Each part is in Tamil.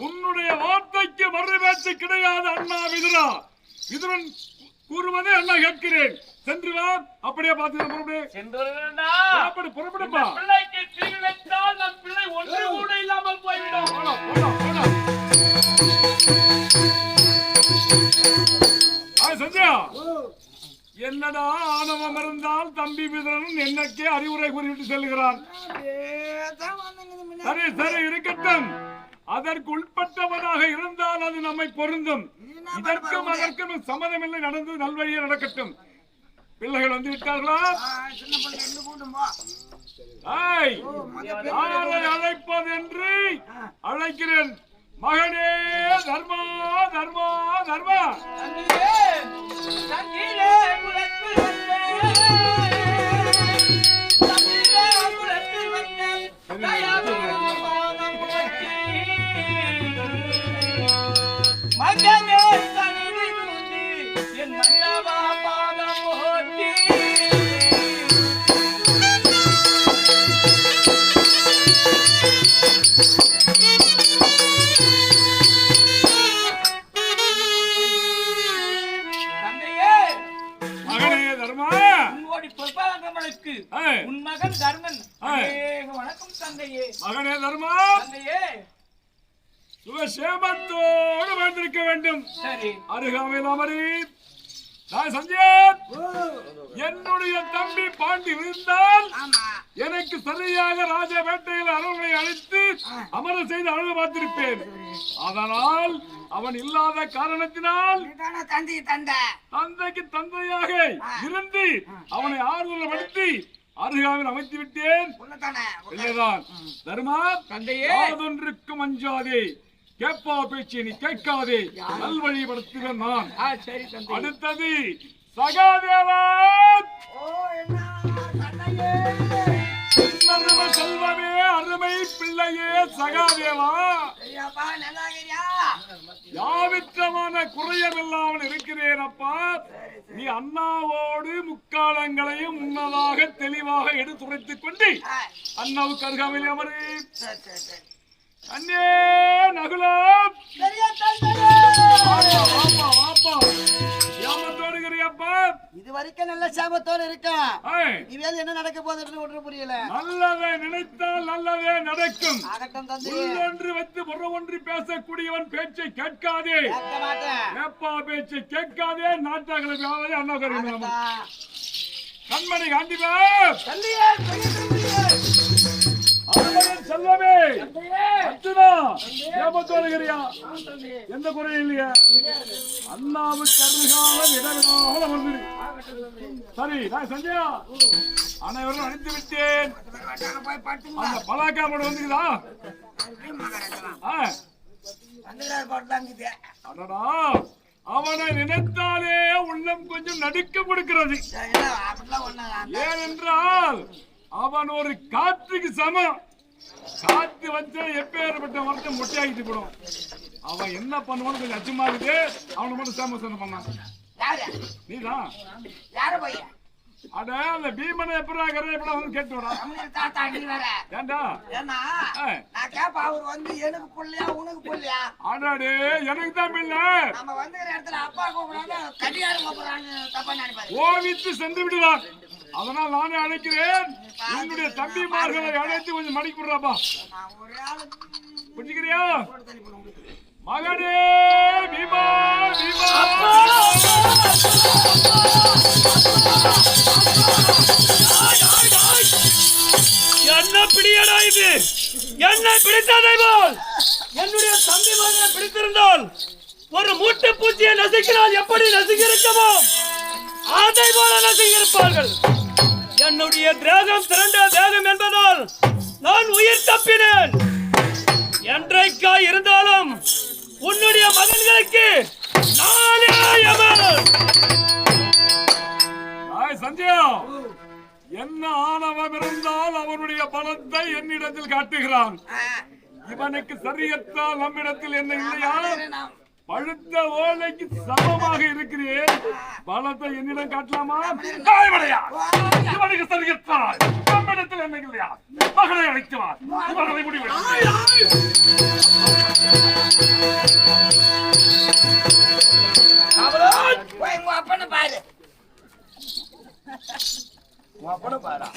உன்னுடைய வார்த்தைக்கு மறுபேச்சு கிடையாது அண்ணா விதுரா விதுரன் கூறுவதை அண்ணா கேட்கிறேன். சென்று வா அப்படியே பார்த்துக்கிறேன் புறப்படு சென்று. புறப்படு புறப்படுப்பா பிள்ளைக்கு நம் பிள்ளை ஒன்று கூட இல்லாமல் போய்விடும். போடா, போடா, போடா. ஆ, சத்யா என்னடா ஆணவம் இருந்தால் தம்பி விதுரன் என்னக்கே அறிவுரை கூறிவிட்டு செல்கிறான். சரி சரி இருக்கட்டும். அதற்கு உட்பட்டவனாக இருந்தால் அது நம்மை பொருந்தும். இதற்கும் அதற்கும் சம்மதமில்லை நடந்து நல்வழியே நடக்கட்டும். பிள்ளைகள் வந்து விட்டார்களா? யாரை அழைப்பது என்று அழைக்கிறேன். மகனே தர்மா தர்மா தர்மா. வேட்டையில் அரவணை அழைத்து அமர செய்து அழகு பார்த்திருப்பேன். அதனால் அவன் இல்லாத காரணத்தினால் நீதானே தந்தி தந்த? தந்தைக்கு தந்தையாக இருந்து அவனை ஆறுதல்படுத்தி அருகாமையில் அமைத்து விட்டேன். இல்லைதான். தர்மா? தந்தையே. யாதொன்றுக்கும் அஞ்சாதே. கேப்பா பேச்சு நீ கேட்காதே. நல்வழிப்படுத்துவேன் நான். அடுத்தது சகாதேவா. தந்தையே அருமை செல்வமே அருமை பிள்ளையே சகாதேவா. யாவிற்றமான குறையமில்லாமல் இருக்கிறேன் அப்பா. நீ அண்ணாவோடு முக்காலங்களையும் முன்னதாக தெளிவாக எடுத்துரைத்துக் கொண்டு அண்ணாவுக்கு அருகாமையில் அமரு. அண்ணே நகுலம் இது வரைக்கும் நல்ல சாபத்தோட இருக்கா? ஏய், இவேல் என்ன நடக்க போகுதுன்னு ஒன்றும் புரியல. நல்லதை நினைத்தால் நல்லதே நடக்கும். உள்ளொன்று வைத்து புற ஒன்று பேசக்கூடியவன் பேச்சை கேட்காதே. ஏப்பா பேச்சை கேட்காதே. நாட்டாக்களை அண்ணா கருவினாம ஆகட்டும். கண்மணி காண்டிபா தந்தையே. அர்ஜுனா ஆ, தந்தையே எந்த குறையும் இல்லையா. அண்ணாவுக்கு அருகாமல் இடவிடாமல் அமர்ந்திரு. சரி நான் சஞ்சயா அனைவரும் அனுப்பி விட்டேன். அந்த வந்துக்குதா வந்துக்கிறார் போட்டாங்குது அடடா. அவனை நினைத்தாலே உள்ளம் கொஞ்சம் நடுக்கம் கொடுக்கிறது. ஏனென்றால் அவன் ஒரு காற்றுக்கு சமம். காத்து வச்சா எப்பேற்பட்ட மரத்தை மொட்டையாக்கிட்டு போடும். அவன் என்ன பண்ணுவான்னு கொஞ்சம் அச்சமா இருக்கு அவனை மட்டும் சேமசனம் பண்ணான் யாரு? நீதான் யாரு போய் அட அந்த பீமனை எப்படா கரை எப்படா வந்து கேட்டு வரா? தாத்தா நீ வேற. ஏண்டா? ஏன்னா. நான் கேப்ப அவர் வந்து எனக்கு புள்ளையா உனக்கு புள்ளையா? ஆடாடு எனக்கு தான் நம்ம வந்துக்கிற இடத்துல அப்பா கூப்பிடாம கட்டியாரு கூப்பிடுறான்னு தப்பா நினைப்பாரு. ஓவித்து சென்று விடுவார். அதனால் நானே அழைக்கிறேன். என்னுடைய தம்பிமார்களை அழைத்து கொஞ்சம் மடிக்கு விடுறாப்பா புரிஞ்சுக்கிறியா? மகனே பீமா பீமா. என்ன பிடியடா இது? என்னை பிடித்ததை போல்? என்னுடைய தம்பி மகனை பிடித்திருந்தால் ஒரு மூட்டை பூச்சியை நசுக்கினால் எப்படி நசுக்கியிருக்கமோ அதை போல நசுக்கியிருப்பார்கள். என்னுடைய தேகம் திரண்ட தேகம் என்பதால் நான் உயிர் தப்பினேன். என்றைக்கா இருந்தாலும் உன்னுடைய மகன்களுக்கு ஆய் சஞ்சயா என்ன ஆணவம் இருந்தால் அவனுடைய பலத்தை என்னிடத்தில் காட்டுகிறான். இவனுக்கு சரியத்தால் நம்மிடத்தில் என்ன இல்லையா? பழுத்த ஓலைக்கு சமமாக இருக்கிறேன். பலத்தை என்னிடம் காட்டலாமா? இவனுக்கு சரிகத்தால் நம்மிடத்தில் என்ன இல்லையா? மகனை அழைத்துவார். மகனை முடிவு அப்பனை பாரு. அப்பனை பாரா?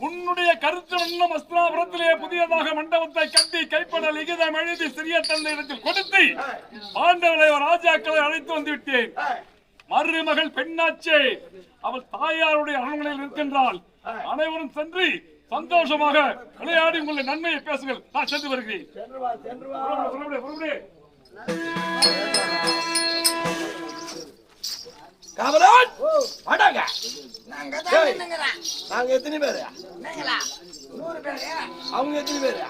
உன்னுடைய கருத்து வண்ணம் அஸ்திராபுரத்திலே புதியதாக மண்டபத்தை கட்டி கைப்பட லிகிதம் எழுதி சிறிய தந்தையிடத்தில் கொடுத்து பாண்டவரை ராஜாக்களை அழைத்து வந்து விட்டேன் ஏய், மருமகள் பெண்ணாச்சே. அவள் தாயாருடைய அரண்மனையில் இருக்கின்றாள் அனைவரும் சென்று சந்தோஷமாக விளையாடி உங்களை நன்மையை பேசுங்கள். நான் சென்று வருகிறேன். காவலன் வாடாங்க. நாங்க தான் நின்னுங்கிறோம் நாங்க எத்தனை பேரு? அவங்க எத்தனை பேரு?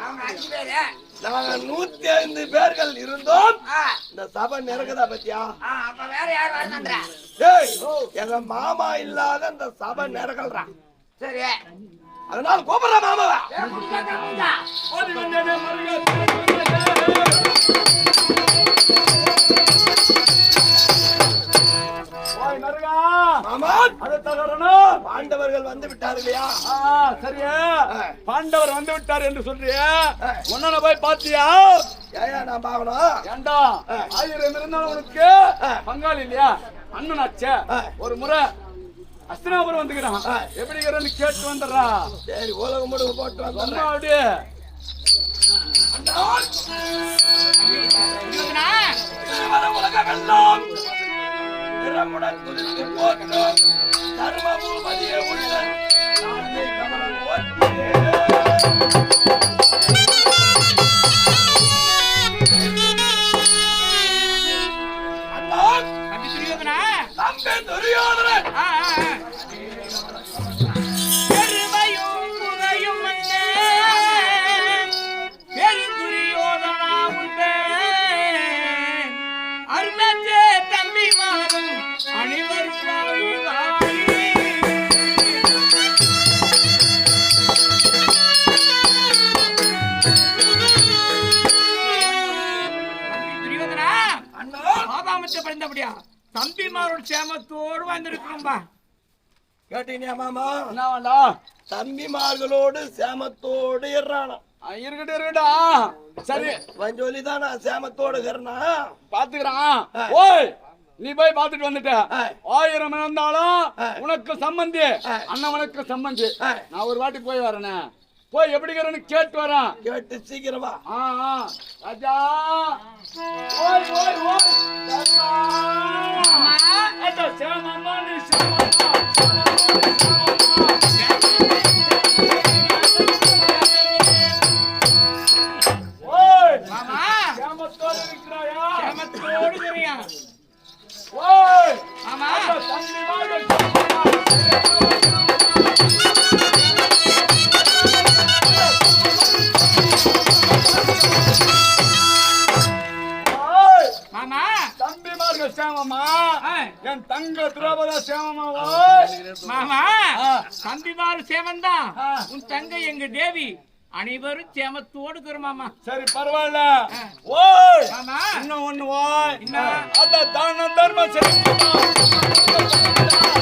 நாங்க நூத்தி ஐந்து பேர்கள் இருந்தோம். இந்த சபை நிறக்குதா பத்தியா? எங்க மாமா இல்லாத இந்த சபை நிறகல்றா சரி. அதனால கூப்பிடுற மாமாவா. ஓடி வந்தேனே. பாண்டவர்கள் வந்து விட்டார் இல்லையா சரியா. பாண்டவர் வந்து விட்டார் என்று சொல்றியா ஆ. உன்னன போய் பாத்தியா ஏயா நான் பார்க்கணும் ஏண்டா. ஆயிரம் இருந்தாலும் உனக்கு. பங்காளி இல்லையா அண்ணனாச்சே. ஒரு முறை அஸ்தினாபுரம் வந்துக்கிறான். ஆ. எப்படிங்கிறன்னு கேட்டு வந்துடுறா. சரி உலகம் முழுக்க போட்டு வந்துடுறேன். அப்படியே. உலகமெல்லாம் திறமுடன் குதித்து போற்றும் தர்ம பூபதியே உள்ள சேமத்தோடு வந்திருக்கிறோம்பா கேட்டீங்க மாமா? என்ன வேண்டா தம்பிமார்களோடு சேமத்தோடு இறானா இருக்கட்டும் இருக்கட்டா சரி. வஞ்சொலி தான் சேமத்தோடு இருக்கிறனா பாத்துக்கிறான். ஓய் நீ போய் பாத்துட்டு வந்துட்ட. ஆயிரம் இருந்தாலும். உனக்கு சம்பந்தி. அண்ணவனுக்கு சம்பந்தி. நான் ஒரு வாட்டி போய் வரேனே. போய் எப்படிங்கிறன்னு கேட்டு வரேன். கேட்டு சீக்கிரமா. ராஜா. ஓய் ஓய் ஓய். சேமம்மா. ஓய். ஆமா தம்பி மாதிரி தம்பிமார்கள் சேமமா ஆ. என் தங்க திரௌபதா சேமமா மாமா. தம்பிமாரு சேமந்தான். உன் தங்கை எங்க தேவி? அனைவரும் சேமத்தோடு இருக்கிறோம் மாமா. சரி பரவாயில்ல. ஓய்! மாமா! இன்னும் ஒண்ணு ஓய்? அத தான தர்ம செலுத்தணும் ஓய் மாமா தான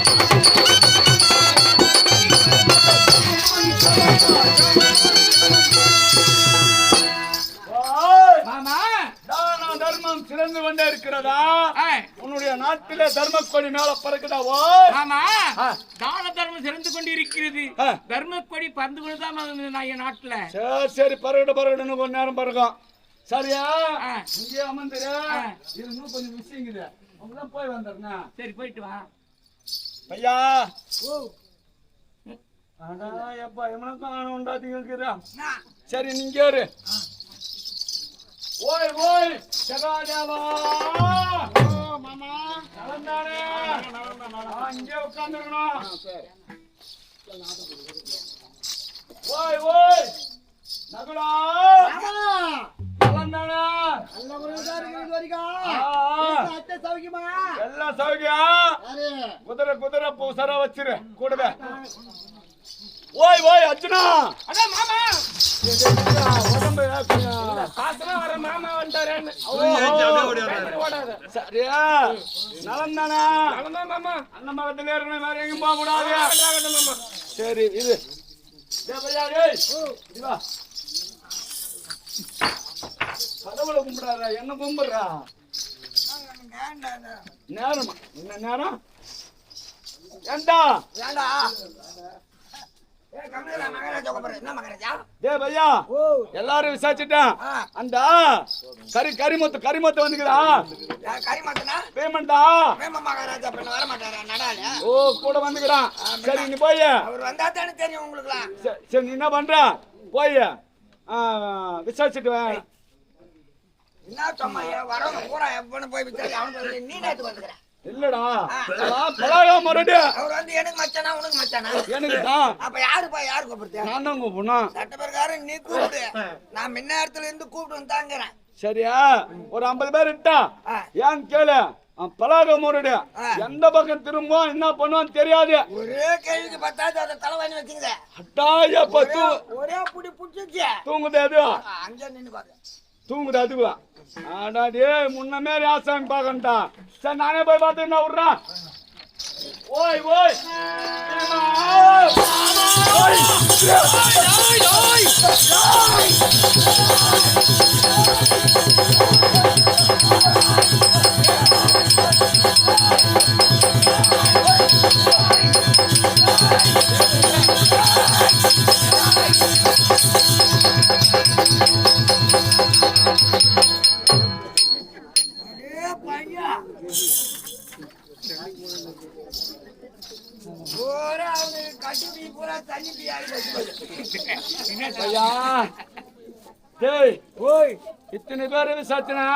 தர்மம் சிறந்து கொண்டே இருக்கிறதா. உன்னுடைய நாட்டிலே தர்ம கொடி மேல பறக்குதா ஓய் மாமா ஆ. தான தர்மம் சிறந்து கொண்டு இருக்கிறது. தர்ம கொடி பறந்து கொண்டுதான் நான் என் நாட்டுல. சரி சரி பரவிட பரவிடன்னு கொஞ்ச நேரம் பறக்கும். சரியா. இங்கே அமர்ந்துரு. இன்னும் கொஞ்சம் விஷயங்குது அவங்களாம் போய் வந்துடுறேன் சரி போயிட்டு வா. ஐயா அடா சரி நீங்க இரு ஓய் ஓய் ஜெகாதேவா மாமா நலந்தானே ஆ, இங்கே உட்கார்ந்துருக்கணும் ஓய் ஓய் நகுலா நலந்தானே ஆ, ஆ. எல்லாம் சௌக்கியம் குதிரை குதிரை பூசரா வச்சிரு கூடவே ஓய் ஓய் அர்ஜுனா. அதான் மாமா. உடம்பு. பாசமா வர மாமா வந்துட்டாரேன்னு. ஓடாத சரியா? நலம் தானா அவ்வளவுதான் மாமா. அண்ணன் பக்கத்துல இருக்கணும் வேற எங்கேயும் போக கூடாது. மாமா. சரி இது டேய் பையா, டேய். இங்க வா. கடவுளை கும்பிடாதா என்ன கும்பிடுறா? நேரமா. என்ன நேரம்? ஏண்டா? ஏன்டா எல்லாரும் விசாரிச்சுட்டேன். அந்த கறி கரிமத்து கரிமத்து வந்துக்குதா? ஏன் கறி மாத்தனா பேமெண்டா மகாராஜா பண்ண வர மாட்டாரா ஓ கூட வந்துக்கிறான். சரி நீ போய் அவர் வந்தா தானே தெரியும் உங்களுக்குலாம். சரி, நீ என்ன பண்ற? போய் விசாரிச்சுட்டு. என்ன ஏன் வரவங்க பூரா எப்பன்னு போய் விசாரி அவனுக்கு நீ நேத்து வந்துக்கிற. இல்லடா. பழகா மறுபடியும்? அவர் வந்து எனக்கு மச்சானா உனக்கு மச்சானா? எனக்கு தான். அப்ப யாருப்பா யாரு கூப்பிடுறது? நான் தான் கூப்பிடணும். சட்ட பிரகாரம் நீ கூப்பிடு. நான் முன்ன இடத்துல இருந்து கூப்பிட்டு வந்து தாங்கிறேன் சரியா? ஒரு ஐம்பது பேர் இட்டா? ஆ. ஏன் கேளு? பழக முருடு. எந்த பக்கம் திரும்புவோம் என்ன பண்ணுவான்னு தெரியாது. ஒரே கேள்விக்கு பத்தாவது அதை தலைவாணி வச்சுங்க அட்டாய பத்து ஒரே புடி புடிச்சிச்சு தூங்குது அது அங்கே நின்னு பாரு தூங்குது அதுவா? ஆடா டே முன்ன மாரி ஆசாமி பார்க்கண்டா சரி நானே போய் பார்த்து என்ன விட்றேன். ஓய் ஓய். ஓய். ஓய். ஒரே பீ பூரா தண்ணி ஐயா. டேய் ஓய் இத்தனை பேர் விசாரிச்சனா?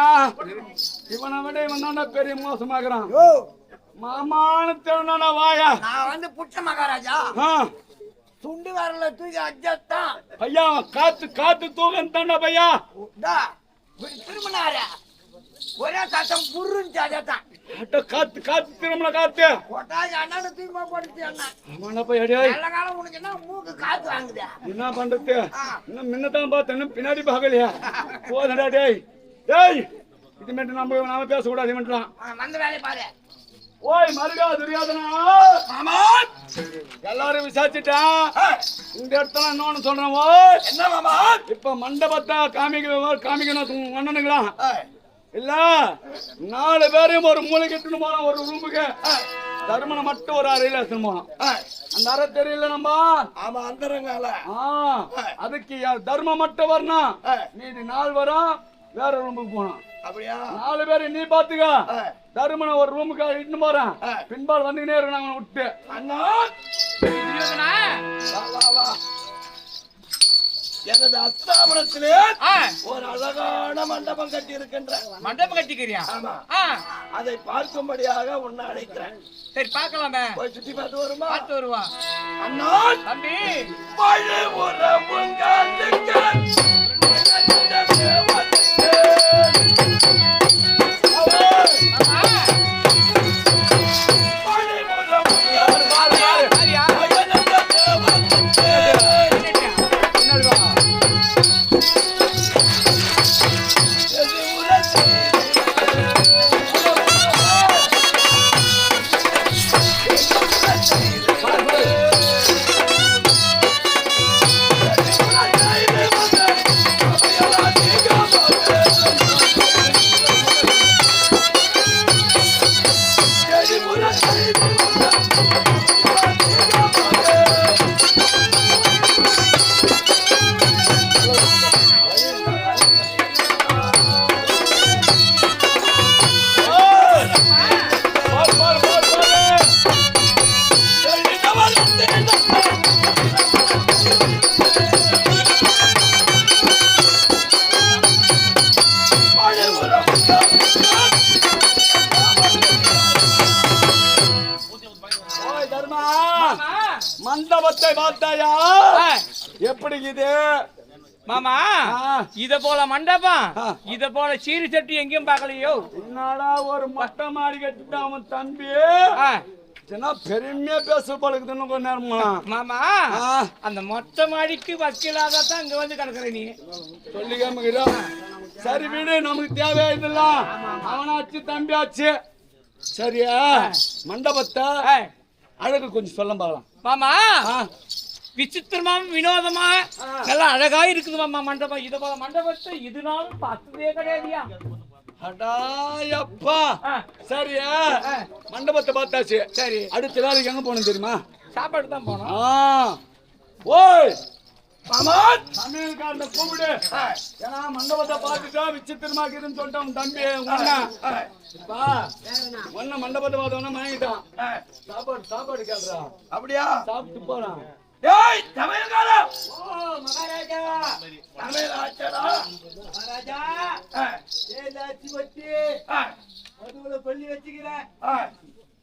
இவனை விட இவன் பெரிய மோசமாக்குறான். ஓ மாமான்னு தேவனா வாயா? நான் வந்து புட்ச மகாராஜா. ஆ, சுண்டு வரல தூக்கி அஜத்தான் அவன் காத்து காத்து தூக்கம் தாண்டா பையா திரும்பினார ஒரே சத்தம் புருன்னு அட்ட காத்து காத்து திரும்பல காத்து. கொட்டாஜி அண்ணாடு தூக்கி போட்டுச்சு அண்ணா. அவன போய் டேய் நல்ல காலம் உனக்கு என்ன மூக்கு காத்து வாங்குது. என்ன பண்றது. இன்னும் முன்னதான் பார்த்தேன் பின்னாடி பார்க்கலையா. போதடா டேய். டேய். இது மட்டும் நம்ம நாம பேசக்கூடாது ஆ, வந்த வேலையை பாரு. ஓய் மருகா துரியாதனா மாமா. எல்லாரும் விசாரிச்சுட்டான் இந்த இடத்துல இன்னொன்னு சொல்றேன் ஓய். என்ன மாமா? இப்ப மண்டபத்தை காமிக்க காமிக்கணும் ஒண்ணுங்களா இல்ல நாலு பேரையும் ஒரு மூளைக்கு எடுத்துன்னு போனோம் ஒரு ரூமுக்கு தர்மனை மட்டும் ஒரு அறையில எடுத்துன்னு போனோம். அந்த அறை தெரியல நம்ம? ஆமா அந்தரங்கால ஆ, அதுக்கு தர்மம் மட்டும் வரணும். மீதி நாள் வரும் வேற ரூமுக்கு போனோம். அப்படியா? நாலு பேரை நீ பாத்துக்க தருமனை ஒரு ரூமுக்கு இட்டுன்னு போறேன். பின்பால் வந்துக்கினே இருக்கு நாங்க விட்டு. அண்ணா. எனது அஸ்தாபனத்திலே ஆ. ஒரு அழகான மண்டபம் கட்டி இருக்கின்ற மண்டபம் கட்டிக்கிறியா? ஆமா. அதை பார்க்கும்படியாக உன்னை அழைக்கிறேன். சரி பார்க்கலாமே. போய் சுத்தி பார்த்து வருமா? பார்த்து வருவா. அண்ணா! தம்பி! பழு உறவுங்களுக்கு மண்டபத்தை பார்த்தாயா எப்படி இது மாமா. இத போல மண்டபம். இத போல சீரி சட்டி எங்கேயும் பார்க்கலையோ? என்னடா ஒரு மொட்டை மாடி கட்டிட்டு அவன் தம்பி? பெருமையா பேச பழகுது இன்னும் கொஞ்ச நேரமா? மாமா அந்த மொட்டை மாடிக்கு வக்கீலாகத்தான் இங்க வந்து கிடக்குற நீ. சொல்லிக்காம சரி விடு நமக்கு தேவையா இதெல்லாம் அவனாச்சு தம்பியாச்சு. சரியா? மண்டபத்தை அழகு கொஞ்சம் சொல்ல பார்க்கலாம். மாமா ஆ, விசித்திரமா வினோதமா நல்லா அழகா இருக்குது மாமா மண்டபம். இத போல மண்டபத்தை இது பார்த்ததே கிடையாதுயா. அடாயப்பா. ஆ, சரியா? மண்டபத்தை பார்த்தாச்சு. சரி. அடுத்த வேலைக்கு எங்க போகணும் தெரியுமா? சாப்பாடு தான் போனோம் சமையல்காரனை கூப்பிடு. ஏன்னா மண்டபத்தை பார்த்துட்டா விசித்திரமாக்குதுன்னு சொல்லிட்டான் உன் தம்பி ஒன்ன மண்டபத்தை பார்த்தவன மயங்கிட்டான். சாப்பாடு சாப்பாடு கேட்கறா அப்படியா? சாப்பிட்டு போறான். ஏய் ஓ மகாராஜா. ஆச்சடா மகாராஜா. ஏதாச்சும் வச்சு ஏய், அதுல பள்ளி வச்சுக்கிறேன்.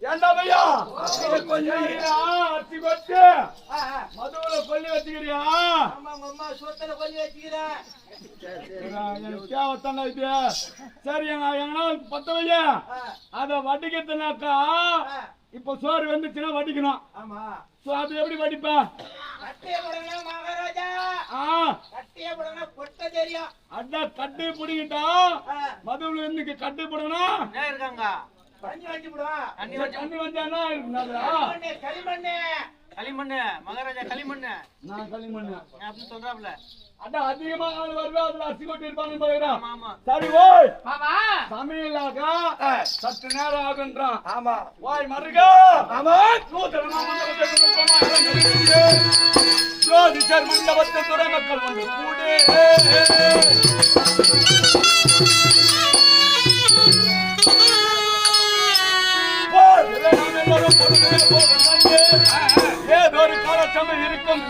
ஏய், ஏண்டா பையா கொஞ்சம் அரிசி கொட்டு. மதுவுல கொல்லி வச்சுக்கிறியா? அம்மா சோத்துல கொஞ்சம் வச்சுக்கிறேன். சரி எங்க எங்கன்னா பத்த வைய அத வடிக்கிறதுனாக்கா இப்ப சோறு வந்துச்சுன்னா வடிக்கணும். ஆமா. சோ அது எப்படி வடிப்ப? கட்டிய போடுங்க மகாராஜா. ஆ. கட்டிய போடுங்க பொட்ட தெரியும். அண்ணா கட்டு பிடிக்கிட்டா மதுவுல இன்னைக்கு கட்டு போடணும் என்ன இருக்காங்க? களிமண்ணு களிமண்ணு களிமண்ணு மகாராஜா களிமண்ணு நான் களிமண் அப்படின்னு சொல்றாப்ல அண்ணா அதிகமா ஆள் வருவா அதுல அரிசி கொட்டி இருப்பாங்க பாக்குறான் ஆமா சரி ஓய். மாமா. சமையலாக ஏய், சற்று நேரம் ஆகுன்றான். ஆமா. வாய் மருகா ஆமா. ஜோதிஷர் மண்டபத்தை துறை மக்கள் வந்து கூடு. ஏதோ ஒரு காலச்சமயம் இருக்கும்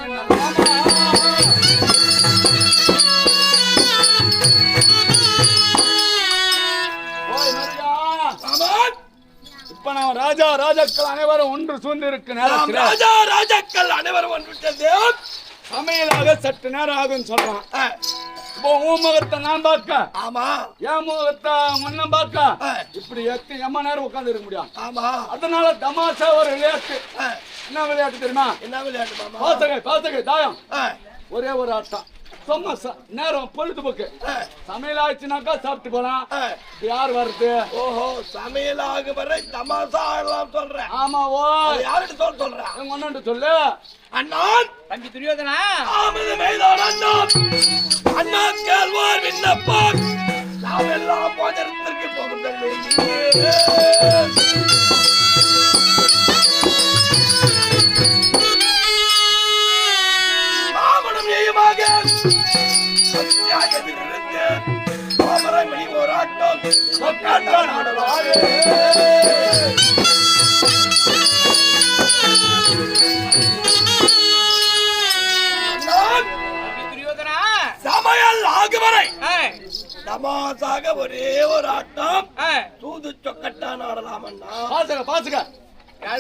இப்ப நாம் ராஜா ராஜாக்கள் அனைவரும் ஒன்று சூழ்ந்து இருக்கு நாம் நேரத்தில் ராஜா ராஜாக்கள் அனைவரும் ஒன்று சமையலாக சற்று நேரம் ஆகும்னு சொல்றான். இப்போ உன் முகத்தை நான் பார்க்க ஆமா. என் முகத்தை மண்ணம் பார்க்க. இப்படி எத்து எம்ம நேரம் உட்கார்ந்து இருக்க முடியும் ஆமா. அதனால தமாஷா ஒரு விளையாட்டு. என்ன விளையாட்டு தெரியுமா? என்ன விளையாட்டு பாசகை பாசகை தாயம். ஒரே ஒரு ஆட்டம். சும்மா நேரம் பொழுதுபோக்கு சமையல் ஆச்சுனாக்கா சாப்பிட்டு போலாம். யார் வருது? ஓஹோ சமையல் ஆகு வரை தமாசா ஆடலாம் சொல்றேன். ஆமா ஓ. யாருக்கு சொல்ல சொல்றேன்? எங்க ஒன்னு சொல்லு. அண்ணான். தம்பி துரியோதனா? ஆமது மைதான் அண்ணான். அண்ணான் கேள்வார் விண்ணப்பம். நாம் எல்லாம் போஜனத்திற்கு போகின்றோம் சத்தியாகத்திலிருந்து தாமரை மணி போராட்டம் சொக்காட்டம் ஆடுவாரே சமையல் ஆகுவரை தமாசாக ஒரே ஒரு ஆட்டம் தூது சொக்கட்டான் ஆடலாமண்ணா பாசக பாசக.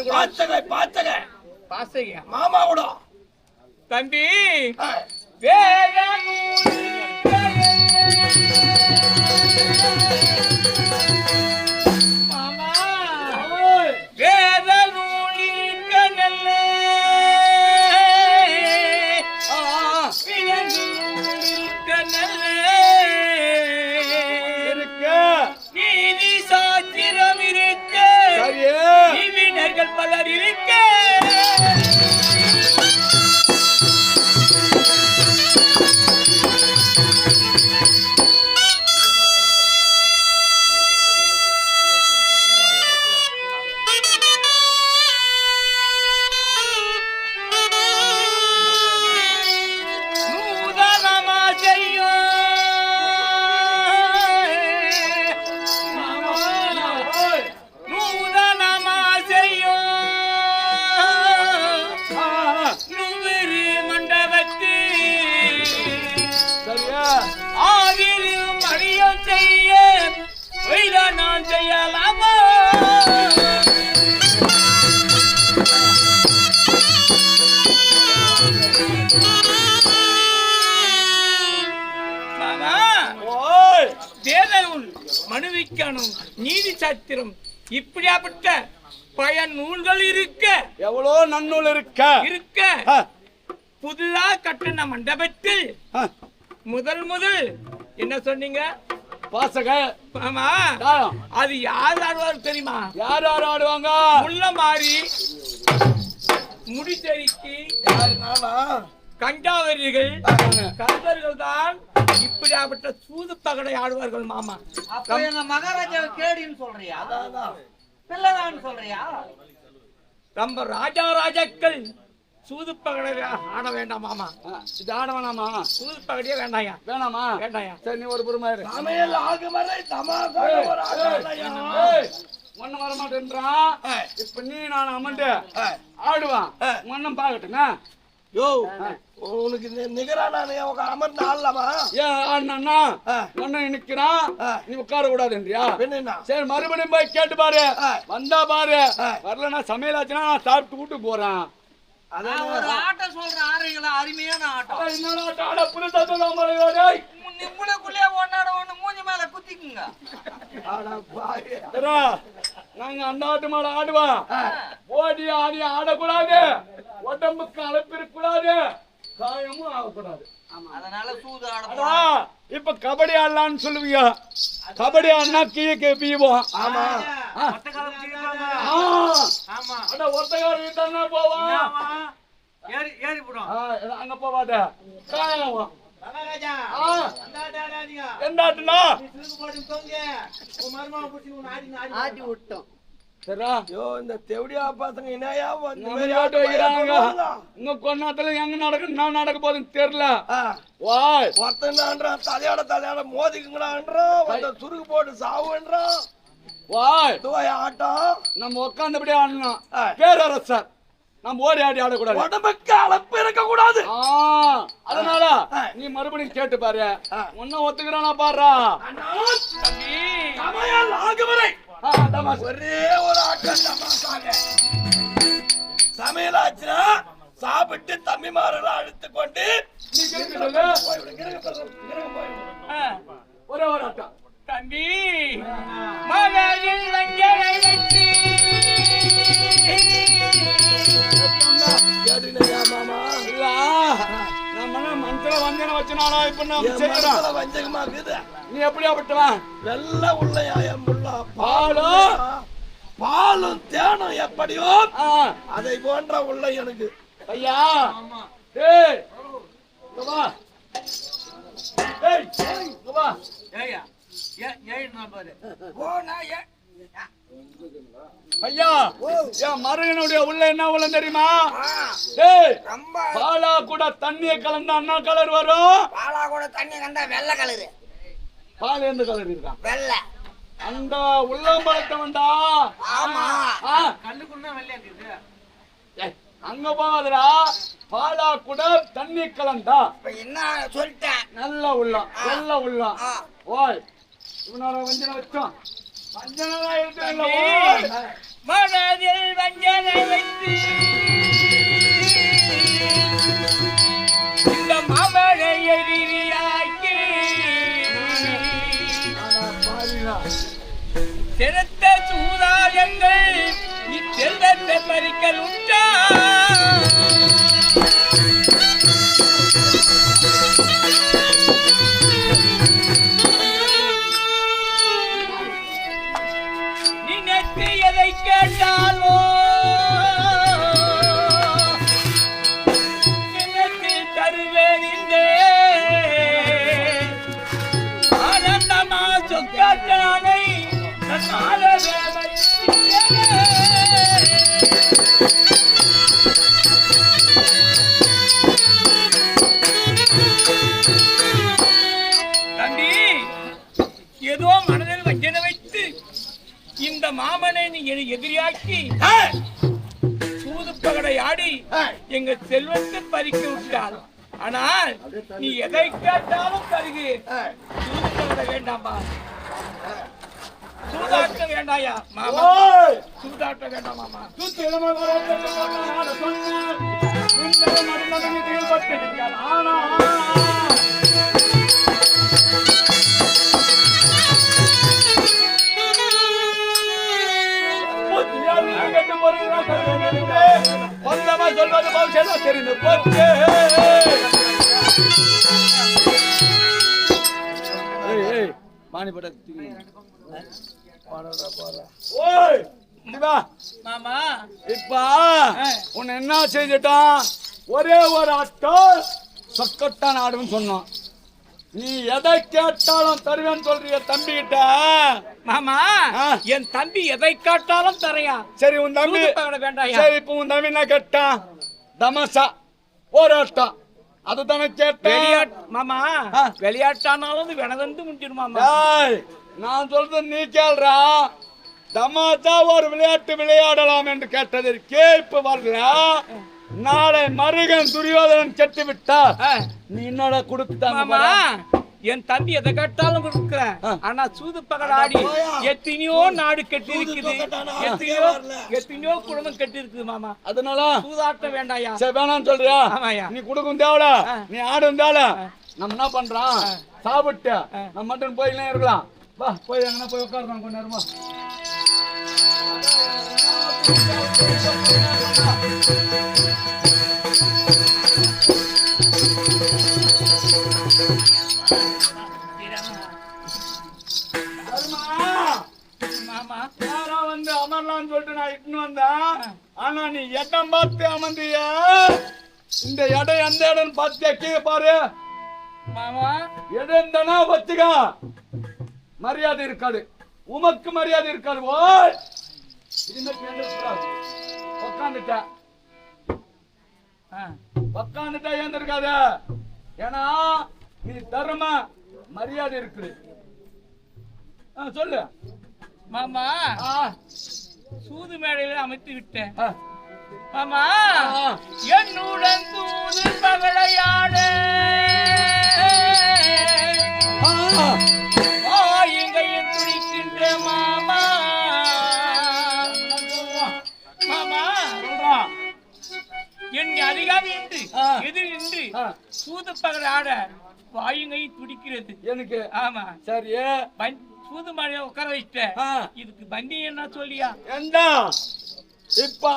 பாச்சகை பாச்சகை பாசையா மாமாவோட. தம்பி. ஏய், வேற மாமா மனுவிக்கணும் நீதி சாத்திரம் இப்படியாப்பட்ட பய நூல்கள் இருக்க. எவ்வளோ நன்னூல் இருக்க? இருக்க. புதிதா கட்டின மண்டபத்தில் முதல் முதல் என்ன சொன்னீங்க? வாசக. ஆமா. அது யார் ஆடுவார் தெரியுமா? யார் யார் ஆடுவாங்க? முள்ள மாறி முடிச்செறிக்கு யாரு நானா? கண்டாவரிகள். கந்தர்கள் தான் இப்படியாப்பட்ட சூது பகடை ஆடுவார்கள் மாமா. அப்ப எங்க மகாராஜாவை கேடின்னு சொல்றியா? சொல்றியா? நம்ம ராஜா ராஜாக்கள் சூது பகடை ஆட வேண்டாம் மாமா. இது ஆட வேணாமா சூது பகடியே வேண்டாயா? வேணாமா? வேண்டாயா? சரி நீ ஒரு பொறுமை இரு. சமையல் ஆகும் வரை தமாஷாக ஏய், ஒரு ஆட்டம் ஏய், இல்லையா? ஏய், ஒண்ணு வர மாட்டேன்றான் இப்ப நீ நான் அமண்டு ஆடுவான். மண்ணம் பாக்கட்டுங்க யோ. உனக்கு நி- நிகரான நீ உங்க அமர்ந்து ஆடலாமா ஏன் ஆடினா மண்ணன் நிக்கிறான். நீ உட்கார கூடாதுன்றியா சரி மறுபடியும் போய் கேட்டு பாரு. வந்தா பாரு. வரலன்னா சமையல் ஆச்சுன்னா நான் சாப்பிட்டு வீட்டுக்கு போறேன். நான் அருமையான ஆட்டம். நிம்முனக்குள்ளே ஒன்னாட ஒண்ணு மூஞ்சி மேல குத்திக்குங்க. நாங்க அந்த ஆட்டு மாடு ஆடுவோம் ஓடி ஆடி ஆடக்கூடாது. உடம்புக்கு அழைப்பு இருக்கக்கூடாது காயமும் ஆகக்கூடாது. இப்ப கபடி ஆடலாம்னு சொல்லுவீங்க கபடி ஆடினா கீழே கேப்பீவோம் ஆமா ஆமா. அட ஒருத்தகார தானே போவோம் ஏறி ஏறி போடும் அங்க போவாத. காயம். மகாராஜா ஆ, எந்த ஆட்டுனா ஆட்டி விட்டோம். சரிடா யோ இந்த தெவடியா பசங்க வைக்கிறாங்க. சொல்லுவாங்க. உங்க கொண்டாட்டத்துல எங்க நடக்கு நான் நடக்க போகுதுன்னு தெரியல. வாய். ஒருத்தனான்றான் தலையாட தலையாட மோதிக்குங்களான்றான் ஒருத்தன் சுருக்கு போட்டு சாவுன்றான் வாய். துவாய ஆட்டம் நம்ம உட்காந்தபடியே ஆடணும். பேரரசர். நம்ம ஓடி ஆடி ஆடக்கூடாது. உடம்புக்கு அளப்பு இருக்க கூடாது அதனால. நீ மறுபடியும் கேட்டு பாரு. ஒன்னும் ஒத்துக்கிறானா சமையல் ஆகும் வரை. ஒரே ஒரு ஆட்டம் சமையல் ஆச்சுன்னா சாப்பிட்டு தம்பிமாரெல்லாம் அழுத்து கொண்டு வச்சனாடா இப்ப செய்யறோம் மனசுல வஞ்சகமா இருக்குது. நீ எப்படி அப்பட்டவன் வெள்ளை உள்ளையா என் முள்ளா? பாலும் பாலும் தேனும் எப்படியோ? அதை போன்ற உள்ள எனக்கு. ஐயா. டேய். இங்க வா. டேய். இங்க வா. ஏய்யா ஏ ஏய் நான் பாரு. ஓ நான் ஏ- ஐயா என் மருகனுடைய உள்ள என்ன உள்ள தெரியுமா? பாலா கூட தண்ணிய கலந்தா என்ன கலர் வரும்? பாலா கூட தண்ணி கண்டா வெள்ளை கலரு பால் எந்த கலர் இருக்கான் வெள்ளை. அந்த உள்ளம்பழத்தவன்டா ஆமா. ஆ, கண்ணுக்குள்ள வெள்ளையா இருக்குது அங்க போகாதடா. பாலா கூட தண்ணி கலந்தா. என்ன சொல்லிட்டேன்? நல்ல உள்ளம் நல்ல உள்ளம். ஆ. ஓய் இவனோட வஞ்சனை வச்சோம். மனதில் வஞ்சனை வைத்து இந்த மாமழை எதிரியாக்கி. சிறந்த சூதாயங்கள் இச்செல்வத்தை பறிக்கல் உண்டா ஏதோ மனதில் வஞ்சனை வைத்து இந்த மாமனை நீ எதிரியாக்கி சூது பகடை ஆடி எங்க செல்வத்தை பறிக்க விட்டாள் ஆனால் நீ எதை கேட்டாலும் தருகு ஏய், சூது பகடை வேண்டாம்பா சூதாட்டம் வேண்டாயா மாமா? ஓய்! சூதாட்டம் வேண்டாம் மாமா. சொன்னான். ஆனா தெரிந்து போச்சு. ஓய்! இங்க வா மாமா. இப்ப உன்னை என்ன செஞ்சுட்டான்? ஒரே ஒரு ஆட்டம் சொக்கட்டான் ஆடுன்னு சொன்னான். நீ எதை கேட்டாலும் தருவேன்னு சொல்றிய தம்பி கிட்ட மாமா. என் தம்பி எதை காட்டாலும் தரையா? சரி உன் தம்பி சரி இப்ப உன் தம்பி என்ன கேட்டான் தமசா ஒரு ஆட்டம் அதுதானே கேட்டேன். மாமா. விளையாட்டானாலும் வினதந்து முடிஞ்சிடும் மாமா நான் சொல்றது நீ கேள்றா. தமாஷா ஒரு விளையாட்டு விளையாடலாம் என்று கேட்டதற்கே இப்ப வரல. நாளை மருகன் துரியோதனன் செத்து விட்டா. நீ என்னடா கொடுத்தாங்க. என் தம்பி எதை கேட்டாலும் கொடுக்குறேன். ஆனா சூது பகடாடி எத்தனையோ நாடு கட்டி இருக்குது எத்தனையோ. எத்தனையோ குடும்பம் கட்டி இருக்குது மாமா. அதனால? சூதாட்டம் வேண்டாயா? சரி வேணாம்னு சொல்றியா. நீ கொடுக்கும் தேவல. நீ ஆடும் தேவல. நம்ம என்ன பண்றோம்? சாப்பிட்டு நம்ம மட்டும் போய்லாம் இருக்கலாம். வா போய் எங்கன்னா போய் உட்காருறோம் கொஞ்ச நேரமா. வந்து அமரலாம்னு சொல்லிட்டு நான் இட்டுன்னு வந்தேன். ஆனா நீ இடம் பார்த்து அமர்ந்திய. இந்த இடம் எந்த இடம் பார்த்து கீழே பாரு. மாமா இடம் தானே வச்சுக்க மரியாதை இருக்காது. உமக்கு மரியாதை இருக்காது. ஓய்! உட்காந்துட்ட ஆ. உட்காந்துட்டா ஏந்திருக்காத. ஏன்னா நீ தர்ம மரியாதை இருக்குது. சொல்லு. மாமா சூது மேடையில அமைத்து விட்டேன். மாமா. என்னுடன் தூது பகடையாடு வாயுங்கையில் துடிக்கின்ற மாமா. என் அதிகாரி என்று. எதிர் என்று சூது பகடாட வாயுங்கை துடிக்கிறது. எனக்கு ஆமா. சரி. சூது மாடிய உட்கார வச்சிட்டேன். இதுக்கு பந்தி என்ன சொல்லியா? ஏண்டா இப்ப